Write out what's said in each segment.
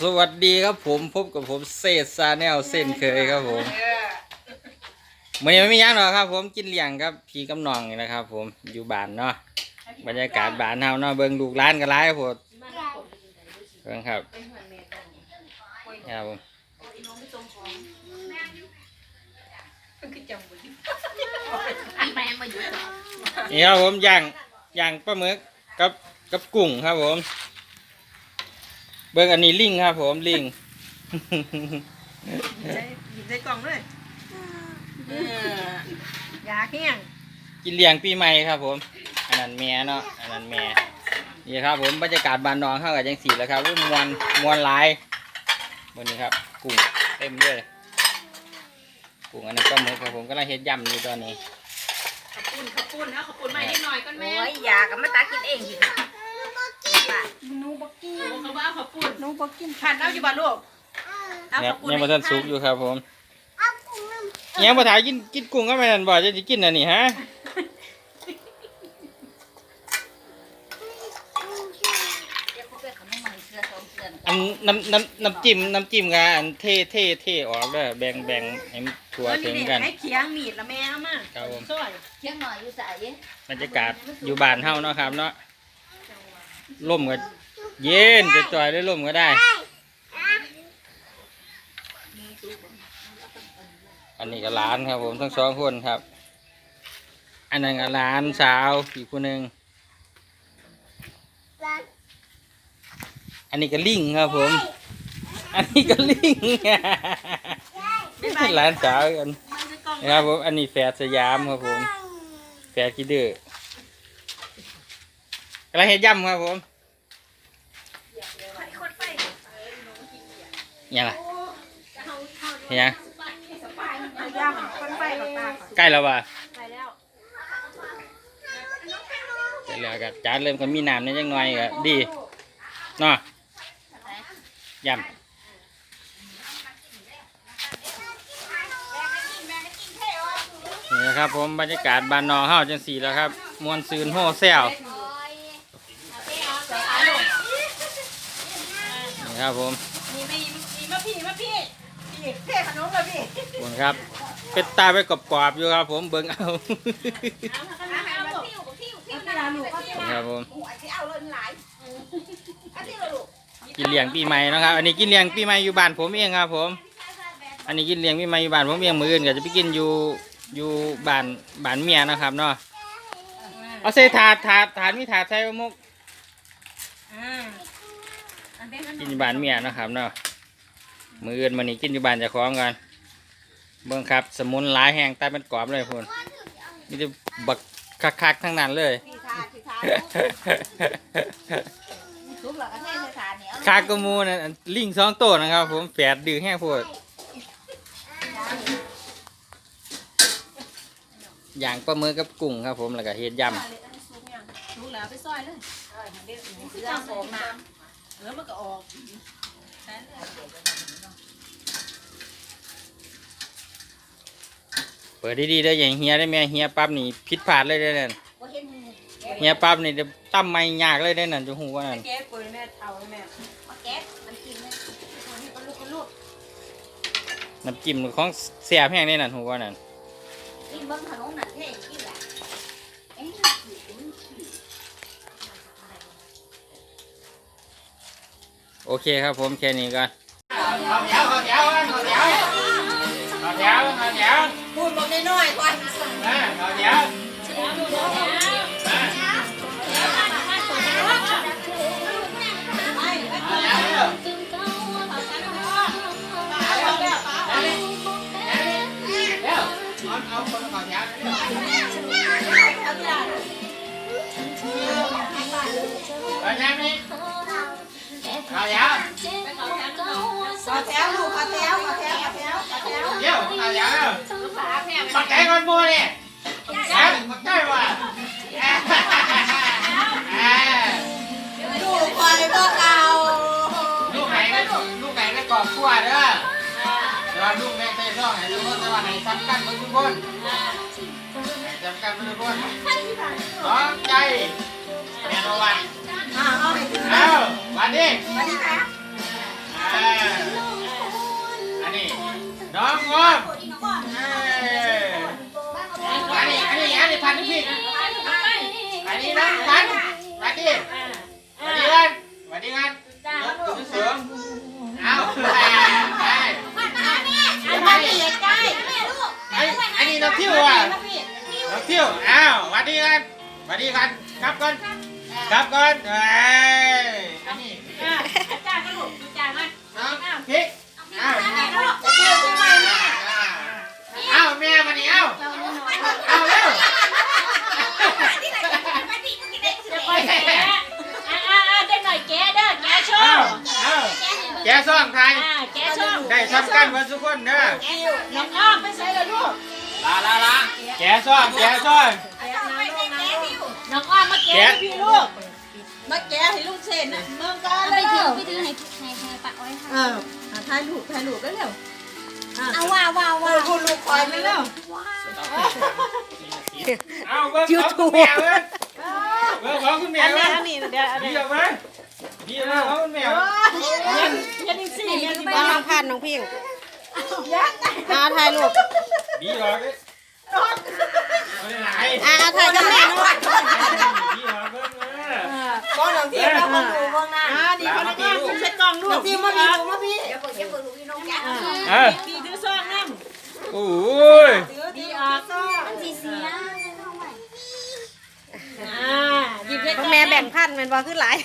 สวัสดีครับผมพบกับผมเศษซาแนลเส้นเคยครับผมวันนี้ไม่มีหยังหรอกครับ ผมกินเลี้ยงครับพี่กำนองนี่นะครับ ผมอยู่บ้านเนาะบรรยากาศบ้านเฮาเนาะเบิ่งลูกร้านกันหลายครับผมเบิ่งครับครับผมนี่ครับผมย่างย่างปลาหมึกกับกับกุ้งครับผม เบิ่งอันนี้ลิงครับผมลิงใส่หยิบใส่กล่องด้วยเออยาแห้งกินเลี้ยงปีใหม่ครับ ผม อันนั้นแม่เนาะอันนั้นแม่นี่ครับ ผมบรรยากาศบ้านนองเข้ากับจังสีแล้วครับว่ามวนมวนหลายวันนี้ครับกุ้งเต็มเลยกุ้งอันนั้นก็หมึกครับผมก็ลังเฮ็ดยำอยู่ตอนนี้ขับปุ้นขับปุ้นนะขับปุ้นมานิดหน่อยก่อนแม่โอ้ยอยากับมาตากินเอง สิหนูบักกี้เขาว่าขับปุ้นหนูบักกี้ผ่านเอาอยู่บ้านลูกเอาเนี่ยขับปุ้นยังมาทันสุกอยู่ครับผมยังมาถ่ายกินกินกุ้งก็ไม่ทันบ่จะจะกินอันนี้ฮะเดี๋ยวเขาไปขนมมันเชื่อสองเชื่ออันน้ำน้ำน้ำจิ้มน้ำจิ้มกับอันเท่เท่เท่ออกเด้อแบ่งแบ่งให้มันทั่วถึงกันให้เคียงมีดละแม่เอามาครับผมซอยเที่ยงหน่อยอยู่ใส่บรรยากาศอยู่บ้านเฮาเนาะครับเนาะ ร่มก็เย็นจะจ่อยได้ร่มก็ได้ อันนี้ก็หลานครับผมทั้งสองคนครับ อันนั้นก็หลานสาวอีกคนหนึ่งอันนี้ก็ลิงครับผม อันนี้ก็ลิงหลานสาวกันมันจะกล่องนะครับผม อันนี้แฝดสยามครับผมแฝดกีเดือ อะไรเฮ็ดย่ำครับผมยังไงเฮียเอาย่างคนไปกับตาก่อนใกล้แล้วว่ะไปแล้วใกล้แล้วก็จานเริ่มก็มีน้ำนิดจังหน่อยก็ดีเนาะย่ำนี่นะครับผมบรรยากาศบ้านนอกเฮาจังสีแล้วครับ มวนซืนโฮแซว นี่ครับผมมีไม่มีมาพี่มาพี่พี่เท่ขนมเลยพี่ขอบคุณครับ เป็ดตาไปกรอบๆอยู่ครับผมเบิ่งเอาเอาเอาลูกเอาพี่ลาลูกเอาพี่นี่ครับผมเอาเลยหลายเอาที่ละลูกกินเลี้ยงปีใหม่นะครับ อันนี้กินเลี้ยงปีใหม่อยู่บ้านผมเองครับผม อันนี้กินเลี้ยงปีใหม่อยู่บ้านผมเองมืออื่นก็จะไปกินอยู่อยู่บ้านบ้านเมียนะครับเนาะเอาใส่ถาดถาดถาดมีถาดใส่มุกอ่าอันเป็นขน กินมอยู่บ้านเมียนะครับเนาะมืออื่นมันนี้กินอยู่บ้านเจ้าของกันเบิ่งครับ สมุนหลายแห้งใต้เป็นกรอบเลยพุ่นมีแต่บักคักๆทั้งนั้นเลย ที่ทาที่ทาทุกหลักประเทศสถานเนี่ยคากระมูนะลิงสองตัวนะครับ ผมแฝดดื้อแห้งพูดอย่างปลาหมือกับกุ้งครับ ผมแล้วก็เฮ็ดยลูกแล้วไปซอยเลยเรื่องโสมมา เออมันก็ออกเปิดดีๆได้อย่างเฮียได้ไหมเฮียปั๊บนี่ผิดพลาดเลยได้อนั่นว่าเห็นเฮียปั๊บนี่เดี๋ยตั้มไม่ยากเลยได้นั่นจะหูว่านั่นแก้ปุ๋ยแม่เท่าแม่มาแก๊สมันกินเลยมันลูกมันลูกน้ำจิ้มของเสียบแห้งได้นั่นหูว่านั่นกินบิ้งขนมนั่นเท่กินแหละเอ๊ะ โอเคครับผมแค่นี้ก็ข้าวเหนียวข้าวเหนียวข้าวเหนียวข้าวเหนียวข้าวเหนียวพูดบอกน้อยๆก่อนเหนียวอาคน ข้าวเหนียวขาวเหนียวขาวเหนียวขอแถวลูกขอแถวขอแถวขอแถวขอแถวเดี๋ยวข้าวเหนียวปักใจก่อนบัวนี่แล้วปักใจว่ะลูกพอเลยพ่อเก่าลูกไหนลูกไหนก็กรอบขั้วเด้อเราลูกในเต้ซ่องไหนทุกคนแต่ว่าไหนสำคัญทุกคนสำคัญทุกคนน้องใจ นมาวันเอาวันดีวันดีค่ะอ่าอันนี้น้องงอมเอ้ยอันนี้อันนี้อันนี้พันธุ์พี่อันนี้นะพันธุ์วันดีสวันดีกันวันดีกันน้องตุ้สือเอาไปไปไอ้อันนี้น้องเที่ยวอะน้องเที่ยวอ้าวสวัสดีกันสวัสดีกันครับกัน ครับก่อนเอ้ยอันนี้อาจารย์ก็ลูกอาจารย์มาน้องพริกอ้าวแม่ลูกจะเชื่อใช่ไหมแม่อ้าวแม่มานี่เอ้าเอาเร็วที่ไหนไปปีกกินได้สิจะไปแกะอ่าอ่าได้หน่อยแกะเด้อแกะโชเอาว์ เอาแกเห็นแกซ่องไทยอ่าแกะโชว์ได้ทำกันวันทุกคนเด้อน้องอ้อมไปใส่เลยลูกลาลาลาแกซ่องแกซ่อง แกะให้พี่ลูกมาแกะให้ลูกเซนเมืองกาไปเลยถืเด้ออไปถือให้ให้ให้ปะไว้เอค่ะอถ่ายรูปถ่ายรูปได้เร็วเอาว้าวว้าวว้าวคุณลูกคอยไปเร็วเอาเบิ้งของคุณแม่เบิ้งเบิ้งของคุณแม่อันนี้เบิ้งอันนี้เดี๋ยวอันดีนี้เอาไหมดีเอาของคุณแม่ยันยันอีกสี่ยันอีกน้องพันน้องพิงอาถ่ายรูปดีหรอกไม่ได้ไหนอาถ่ายกับแม่น้อง ดีหรอกเบิ้งเออ ก้อนหนังที่เราคนดูบ้างนะอ่าดีคนละกล้องคุณเช็ด กล้องลูกที่มาพี่มาพี่เดี๋ยวเปิดเดี๋ยวเปิดลูกพี่น้องแกเออพี่ถือซองน้โอ้ยำดีออกซองมันสีเสียอ่าหยิบได้พ่อแม่แบ่งพันแมันบ่ขึ้นหลาย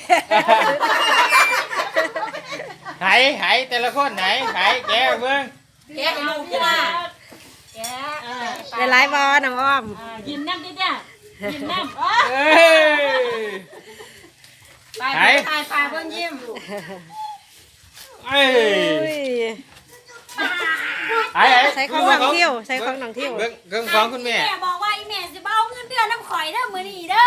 หายหายแต่ละคนหายหายแกเบิ้งแกะลูกจ้าแกะอ่าได้หลายบ่น้องอ้อมอ่ายิ้มน้ำดิจ้ะยิ้มน้ำอ๋อเอ้ยไปไปถ่ายปลาเพิ่งยิ้ม เอ้ยอุ้ยหายหายใส่ของน้องเที่ยวใส่ของน้องเที่ยว เบิ้งเบิ้งของคุณแม่ แม่บอกว่าไอ้แม่จะเบ้าเงินเดือนน้ำข่อยเด้อมื้อนี้เด้อ